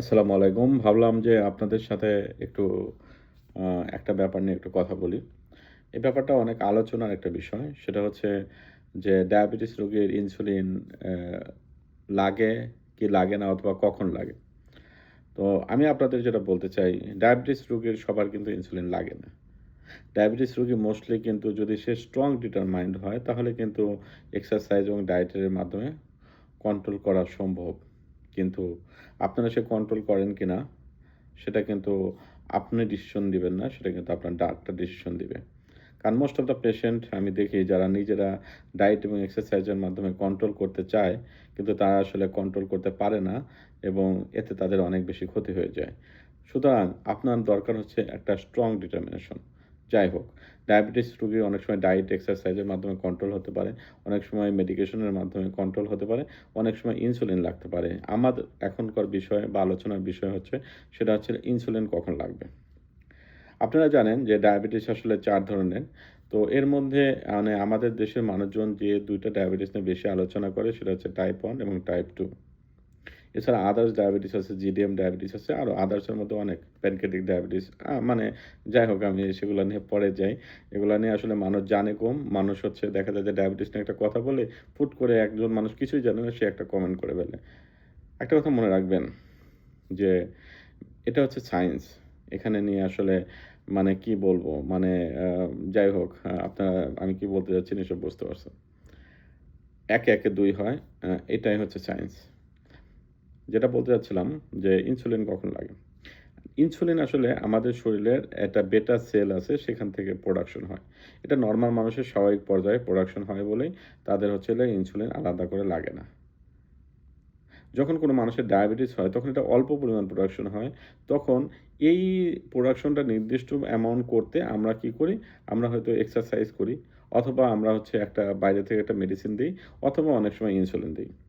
আসসালামু আলাইকুম। ভাবলাম যে আপনাদের সাথে একটু একটা ব্যাপার নিয়ে একটু কথা বলি। এই ব্যাপারটা অনেক আলোচনার একটা বিষয়। সেটা হচ্ছে যে ডায়াবেটিস রোগীর ইনসুলিন লাগে কি লাগে না অথবা কখন লাগে? তো আমি আপনাদের যেটা বলতে চাই, ডায়াবেটিস রোগীর সবার কিন্তু ইনসুলিন লাগে না। ডায়াবেটিস রোগী মোস্টলি কিন্তু যদি সে স্ট্রং ডিটারমাইন্ড হয়, তাহলে কিন্তু এক্সারসাইজ এবং ডায়েটের মাধ্যমে কন্ট্রোল করা সম্ভব। কিন্তু আপনারা সে কন্ট্রোল করেন কি না সেটা কিন্তু আপনি ডিসিশন দিবেন না, সেটা কিন্তু আপনার ডাক্তার ডিসিশন দিবে। কারণ মোস্ট অফ দ্য পেশেন্ট আমি দেখি যারা নিজেরা ডায়েট এবং এক্সারসাইজের মাধ্যমে কন্ট্রোল করতে চায়, কিন্তু তারা আসলে কন্ট্রোল করতে পারে না এবং এতে তাদের অনেক বেশি ক্ষতি হয়ে যায়। সুতরাং আপনার দরকার হচ্ছে একটা স্ট্রং ডিটারমিনেশন যাই হোক ডায়াবেটিস রোগী অনেক সময় ডায়েট এক্সারসাইজের মাধ্যমে কন্ট্রোল হতে পারে, অনেক সময় মেডিকেশনের মাধ্যমে কন্ট্রোল হতে পারে, অনেক সময় ইনসুলিন লাগতে পারে। আমাদের এখনকার বিষয় বা আলোচনার বিষয় হচ্ছে, সেটা হচ্ছে ইনসুলিন কখন লাগবে। আপনারা জানেন যে ডায়াবেটিস আসলে চার ধরনের। তো এর মধ্যে মানে আমাদের দেশের মানুষজন যে দুইটা ডায়াবেটিস নিয়ে বেশি আলোচনা করে, সেটা হচ্ছে টাইপ ওয়ান এবং টাইপ টু এছাড়া আদার্স ডায়াবেটিস আছে জিডিএম ডায়াবেটিস আছে আরও আদার্সের মধ্যে অনেক প্যানকেটিক ডায়াবেটিস মানে যাই হোক আমি সেগুলো নিয়ে পরে যাই। এগুলো নিয়ে আসলে মানুষ জানে কম, মানুষ হচ্ছে দেখা যায় যে ডায়াবেটিস নিয়ে একটা কথা বলে ফুট করে একজন মানুষ কিছুই জানে না, সে একটা কমেন্ট করে ফেলে। একটা কথা মনে রাখবেন যে এটা হচ্ছে সায়েন্স এখানে নিয়ে আসলে মানে কি বলব? মানে যাই হোক আপনারা, আমি কি বলতে যাচ্ছি নিশ্চয় বুঝতে পারছেন। একে একে দুই হয় এটাই হচ্ছে সায়েন্স যেটা বলতে চাচ্ছিলাম যে ইনসুলিন কখন লাগে? ইনসুলিন আসলে আমাদের শরীরের একটা বেটা সেল আছে, সেখান থেকে প্রোডাকশন হয়। এটা নর্মাল মানুষের স্বাভাবিক পর্যায়ে প্রোডাকশন হয় বলেই তাদের হচ্ছে ইনসুলিন আলাদা করে লাগে না। যখন কোনো মানুষের ডায়াবেটিস হয়, তখন এটা অল্প পরিমাণ প্রোডাকশন হয়। তখন এই প্রোডাকশনটা নির্দিষ্ট অ্যামাউন্ট করতে আমরা কি করি? আমরা হয়তো এক্সারসাইজ করি, অথবা আমরা হচ্ছে একটা বাইরে থেকে একটা মেডিসিন দিই, অথবা অনেক সময় ইনসুলিন দিই।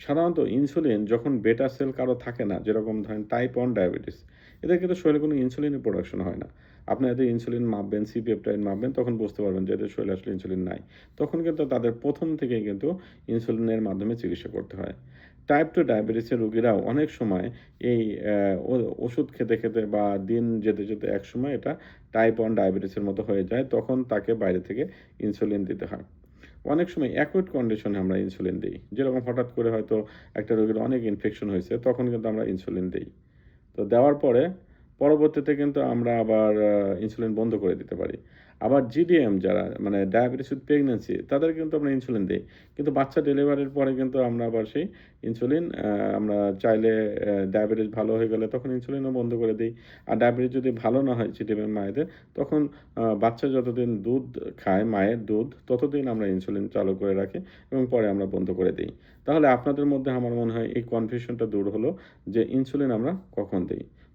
সাধারণত ইনসুলিন যখন বেটা সেল কারও থাকে না, যেরকম ধরেন টাইপ ওয়ান ডায়াবেটিস এদের কিন্তু শরীরে কোনো ইনসুলিনের প্রোডাকশন হয় না। আপনি এদের ইনসুলিন মাপবেন সিপিএপটাইন মাপবেন, তখন বুঝতে পারবেন যে এদের শরীরে আসলে ইনসুলিন নাই। তখন কিন্তু তাদের প্রথম থেকেই কিন্তু ইনসুলিনের মাধ্যমে চিকিৎসা করতে হয়। টাইপ টু ডায়াবেটিসের রোগীরাও অনেক সময় এই ওষুধ খেতে খেতে বা দিন যেতে যেতে এক সময় এটা টাইপ ওয়ান ডায়াবেটিসের মতো হয়ে যায়, তখন তাকে বাইরে থেকে ইনসুলিন দিতে হয়। অনেক সময় অ্যাকুইট কন্ডিশনে আমরা ইনসুলিন দিই। যেরকম হঠাৎ করে হয়তো একটা রোগীর অনেক ইনফেকশন হয়েছে, তখন কিন্তু আমরা ইনসুলিন দিই। তো দেওয়ার পরে পরবর্তীতে কিন্তু আমরা আবার ইনসুলিন বন্ধ করে দিতে পারি। আবার জিডিএম যারা মানে ডায়াবেটিস উইথ প্রেগনেন্সি তাদের কিন্তু আমরা ইনসুলিন দিই। কিন্তু বাচ্চা ডেলিভারির পরে কিন্তু আমরা আবার সেই ইনসুলিন আমরা চাইলে ডায়াবেটিস ভালো হয়ে গেলে তখন ইনসুলিনও বন্ধ করে দিই। আর ডায়াবেটিস যদি ভালো না হয় জিডিএম মায়েদের, তখন বাচ্চা যতদিন দুধ খায়, মায়ের দুধ, ততদিন আমরা ইনসুলিন চালু করে রাখি এবং পরে আমরা বন্ধ করে দিই। তাহলে আপনাদের মধ্যে আমার মনে হয় এই কনফিউশনটা দূর হলো যে ইনসুলিন আমরা কখন দিই?